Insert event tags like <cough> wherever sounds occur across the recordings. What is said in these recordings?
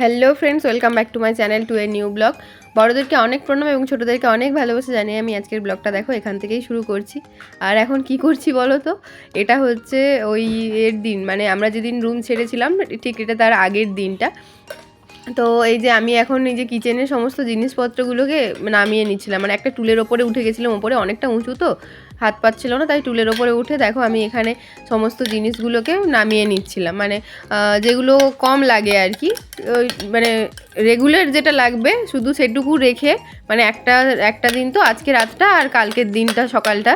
Hello friends welcome back to my channel to a new blog বড়োদেরকে অনেক প্রণাম এবং ছোটোদেরকে অনেক ভালোবাসা জানিয়ে আমি আজকের ব্লগটা দেখো, এখান থেকেই শুরু করছি। আর এখন কি করছি বলো তো? এটা হচ্ছে ওই এর দিন মানে আমরা যেদিন রুম ছেড়েছিলাম, ঠিক এটা তার আগের দিনটা। তো এই যে আমি এখন এই যে কিচেনের সমস্ত জিনিসপত্রগুলোকে নামিয়ে নিচ্ছিলাম মানে একটা টুলের ওপরে উঠে গেছিলাম, ওপরে অনেকটা উঁচু তো। হাত পাচ্ছিল না, তাই টুলের ওপরে উঠে দেখো আমি এখানে সমস্ত জিনিসগুলোকে নামিয়ে নিচ্ছিলাম। মানে যেগুলো কম লাগে আর কি, ওই মানে রেগুলার যেটা লাগবে শুধু সেটুকু রেখে মানে একটা একটা দিন তো আজকে রাতটা আর কালকের দিনটা সকালটা,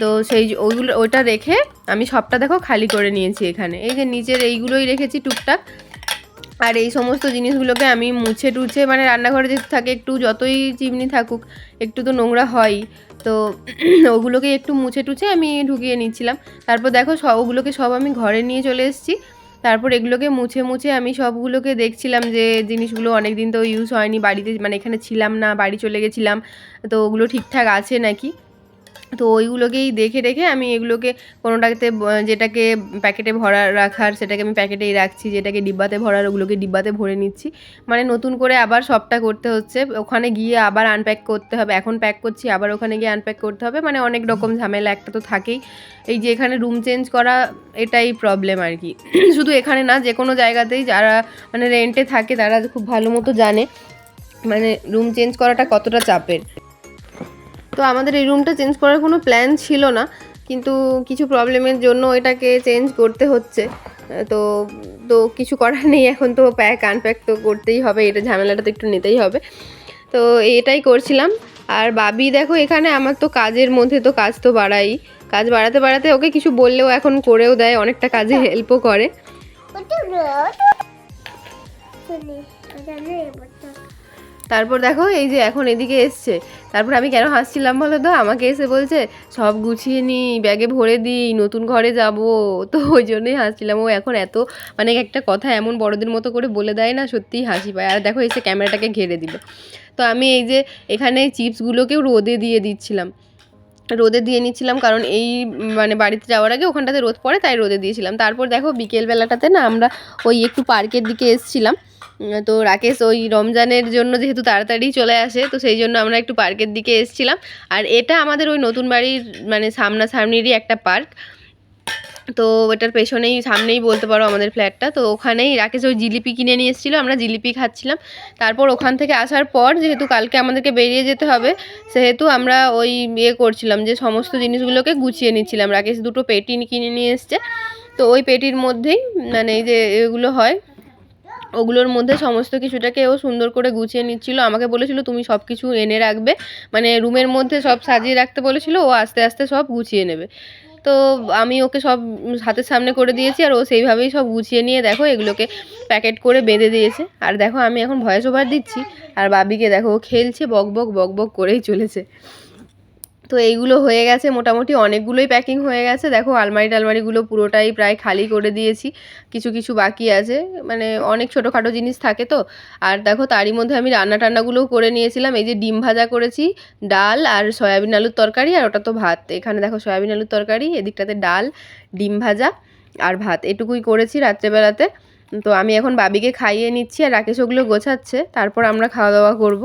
তো সেই ওইগুলো, ওইটা রেখে আমি সবটা দেখো খালি করে নিয়েছি এখানে। এই যে নিচের এইগুলোই রেখেছি টুকটাক আর এই সমস্ত জিনিসগুলোকে আমি মুছে টুছে মানে রান্নাঘরে যেহেতু থাকে একটু যতই চিমনি থাকুক, একটু তো নোংরা হয়ই তো <clears throat> ওগুলোকে একটু মুছে টুছে আমি ঢুকিয়ে নিচ্ছিলাম। তারপর দেখো সব ওগুলোকে সব আমি ঘরে নিয়ে চলে এসেছি। তারপর এগুলোকে মুছে মুছে আমি সবগুলোকে দেখছিলাম যে জিনিসগুলো অনেক দিন তো ইউজ হয়নি, বাড়িতে মানে এখানে ছিলাম না, বাড়ি চলে গেছিলাম। তো ওগুলো ঠিকঠাক আছে নাকি? তো ওইগুলোকেই দেখে রেখে আমি এগুলোকে কোনোটাতে যেটাকে প্যাকেটে ভরা রাখার, সেটাকে আমি প্যাকেটেই রাখছি, যেটাকে ডিব্বাতে ভরার, ওগুলোকে ডিব্বাতে ভরে নিচ্ছি। মানে নতুন করে আবার সবটা করতে হচ্ছে। ওখানে গিয়ে আবার আনপ্যাক করতে হবে। এখন প্যাক করছি, আবার ওখানে গিয়ে আনপ্যাক করতে হবে। মানে অনেক রকম ঝামেলা একটা তো থাকেই। এই যে এখানে রুম চেঞ্জ করা, এটাই প্রবলেম আর কি। <clears throat> শুধু এখানে না, যে কোনো জায়গাতেই যারা মানে রেন্টে থাকে, তারা খুব ভালো মতো জানে। মানে রুম চেঞ্জ করাটা কতটা চাপের। তো আমাদের এই রুমটা চেঞ্জ করার কোনো প্ল্যান ছিল না কিন্তু কিছু প্রবলেমের জন্য এটাকে চেঞ্জ করতে হচ্ছে। তো তো কিছু করার নেই এখন তো প্যাক আনপ্যাক তো করতেই হবে এটা ঝামেলাটা তো একটু নিতেই হবে। তো এটাই করছিলাম। আর বাবি দেখো এখানে আমার তো কাজের মধ্যে তো কাজ তো বাড়াই। কাজ বাড়াতে বাড়াতে ওকে কিছু বললেও এখন করেও দেয় অনেকটা কাজে হেল্পও করে। তারপর দেখো এই যে এখন এদিকে এসছে। তারপর আমি কেন হাসছিলাম বলো তো? আমাকে এসে বলছে, সব গুছিয়ে নি ব্যাগে ভরে দিই, নতুন ঘরে যাব। তো ওই জন্যই হাসছিলাম। ও এখন এত মানে একটা কথা এমন বড়দের মতো করে বলে দেয় না, সত্যিই হাসি পায়। আর দেখো এসে ক্যামেরাটাকে ঘিরে দিল। তো আমি এই যে এখানে চিপসগুলোকেও রোদে দিয়ে দিচ্ছিলাম। রোদে দিয়ে নিচ্ছিলাম কারণ এই মানে বাড়িতে যাওয়ার আগে ওখানটাতে রোদ পড়ে, তাই রোদে দিয়েছিলাম। তারপর দেখো বিকেলবেলাটাতে না আমরা ওই একটু পার্কের দিকে এসছিলাম। তো রাকেশ ওই রমজানের জন্য যেহেতু তাড়াতাড়ি চলে আসে, তো সেই জন্য আমরা একটু পার্কের দিকে এসছিলাম। আর এটা আমাদের ওই নতুন বাড়ির মানে সামনাসামনিরই একটা পার্ক। তো এটার পেছনেই, সামনেই বলতে পারো আমাদের ফ্ল্যাটটা। তো ওখানেই রাকেশ ওই জিলিপি কিনে নিয়ে এসেছিল, আমরা জিলিপি খাচ্ছিলাম। তারপর ওখান থেকে আসার পর যেহেতু কালকে আমাদেরকে বেরিয়ে যেতে হবে, সেহেতু আমরা ওই ইয়ে করছিলাম যে সমস্ত জিনিসগুলোকে গুছিয়ে নিচ্ছিলাম। রাকেশ দুটো পেটি কিনে নিয়ে এসছে। তো ওই পেটির মধ্যেই মানে এই যে এগুলো হয় ওগুলোর মধ্যে সমস্ত কিছুটাকে ও সুন্দর করে গুছিয়ে নিচ্ছিল। আমাকে বলেছিল, তুমি সব কিছু এনে রাখবে। মানে রুমের মধ্যে সব সাজিয়ে রাখতে বলেছিল, ও আস্তে আস্তে সব গুছিয়ে নেবে। তো আমি ওকে সব হাতের সামনে করে দিয়েছি আর ও সেইভাবেই সব গুছিয়ে নিয়ে দেখো এগুলোকে প্যাকেট করে বেঁধে দিয়েছে। আর দেখো আমি এখন ভয়েস ওভার দিচ্ছি। আর বাবিকে দেখো, ও খেলছে বক বক বক বক করেই চলেছে। তো এইগুলো হয়ে গেছে, মোটামুটি অনেকগুলোই প্যাকিং হয়ে গেছে। দেখো আলমারি টালমারিগুলো পুরোটাই প্রায় খালি করে দিয়েছি, কিছু কিছু বাকি আছে। মানে অনেক ছোটোখাটো জিনিস থাকে তো। আর দেখো তারই মধ্যে আমি রান্না টান্নাগুলোও করে নিয়েছিলাম। এই যে ডিম ভাজা করেছি, ডাল আর সয়াবিন আলুর তরকারি আর ওটা তো ভাত। এখানে দেখো সয়াবিন আলুর তরকারি, এদিকটাতে ডাল, ডিম ভাজা আর ভাত। এটুকুই করেছি রাত্রেবেলাতে। তো আমি এখন বাবিকে খাইয়ে নিচ্ছি আর রাকেশ ওগুলো গোছাচ্ছে। তারপর আমরা খাওয়া দাওয়া করব।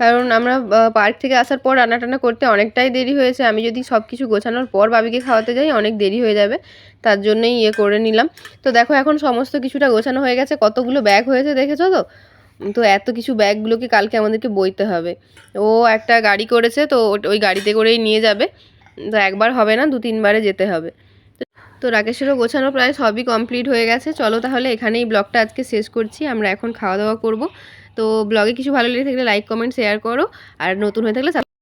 কারণ আমরা পার্ক থেকে আসার পর রান্না টান্না করতে অনেকটাই দেরি হয়েছে। আমি যদি সব কিছু গোছানোর পর বাবিকে খাওয়াতে যাই, অনেক দেরি হয়ে যাবে। তার জন্যই ইয়ে করে নিলাম। তো দেখো, এখন সমস্ত কিছুটা গোছানো হয়ে গেছে। কতগুলো ব্যাগ হয়েছে দেখেছ তো? তো এত কিছু ব্যাগগুলোকে কালকে আমাদেরকে বইতে হবে। ও একটা গাড়ি করেছে, তো ওই গাড়িতে করেই নিয়ে যাবে। তো একবার হবে না দু তিনবারে যেতে হবে। তো রাকেশেরও গোছানো প্রায় সবই কমপ্লিট হয়ে গেছে। চলো তাহলে এখানেই ব্লগটা আজকে শেষ করছি। আমরা এখন খাওয়া দাওয়া করব। তো ব্লগে কিছু ভালো লেগে থাকলে লাইক কমেন্ট শেয়ার করো। আর নতুন হয়ে থাকলে